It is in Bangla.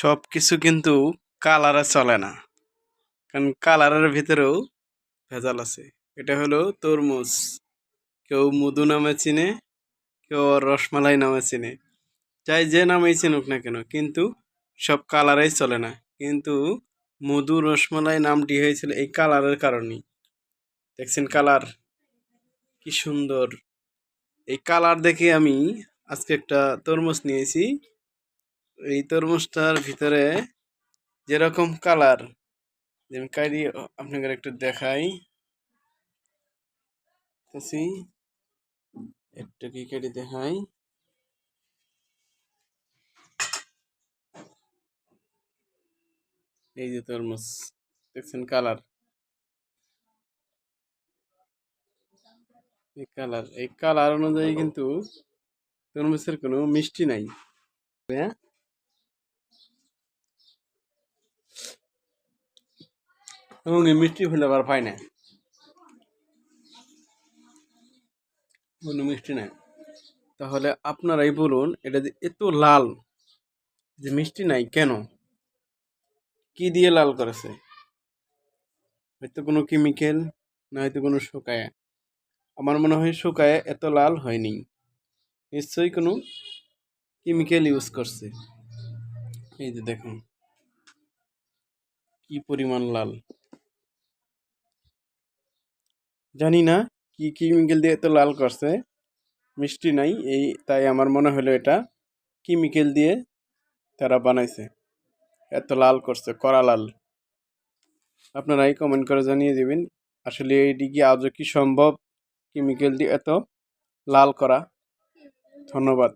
সব কিছু কিন্তু কালারে চলে না। কারণ কালারের ভিতরেও ভেজাল আছে। এটা হলো তরমুজ। কেউ মধু নামে চিনে, কেউ রসমালাই নামে চিনে। যাই যে নামেই চিনুক না কেন, কিন্তু সব কালারেই চলে না। কিন্তু মধু, রসমালাই নামটি হয়েছিল এই কালারের কারণেই। দেখছেন কালার? কি সুন্দর। এই কালার দেখে আমি আজকে একটা তরমুজ নিয়েছি। এই তরমুজটার ভিতরে যেরকম কালার আমি কাইরি, আপনাকে একটু দেখাই। একটু কি কেটে দেখাই। এই যে তরমুজ, দেখছেন কালার? এই কালার এই কালার অনুযায়ী কিন্তু তরমুজের কোনো মিষ্টি নাই। হ্যাঁ? এবং এই মিষ্টি ফ্লেভার পাই না। কোনো মিষ্টি নাই। তাহলে আপনারাই বলুন, এটা যে এত লাল, যে মিষ্টি নাই কেন? কি দিয়ে লাল করেছে? হয়তো কোনো কেমিক্যাল না হয়তো কোনো শুকায়। আমার মনে হয় শুকায় এত লাল হয়নি। নিশ্চয়ই কোনো কেমিক্যাল ইউজ করছে। এই যে দেখুন, কি পরিমাণ লাল। জানি না কি কেমিক্যাল দিয়ে এত লাল করছে, মিষ্টি নাই, এই তাই আমার মনে হলো এটা কেমিক্যাল দিয়ে তারা বানাইছে, এত লাল করছে, কড়া লাল। আপনারাই কমেন্ট করে জানিয়ে দেবেন, আসলে এইটি কি আজও কি সম্ভব কেমিক্যাল দিয়ে এত লাল করা? ধন্যবাদ।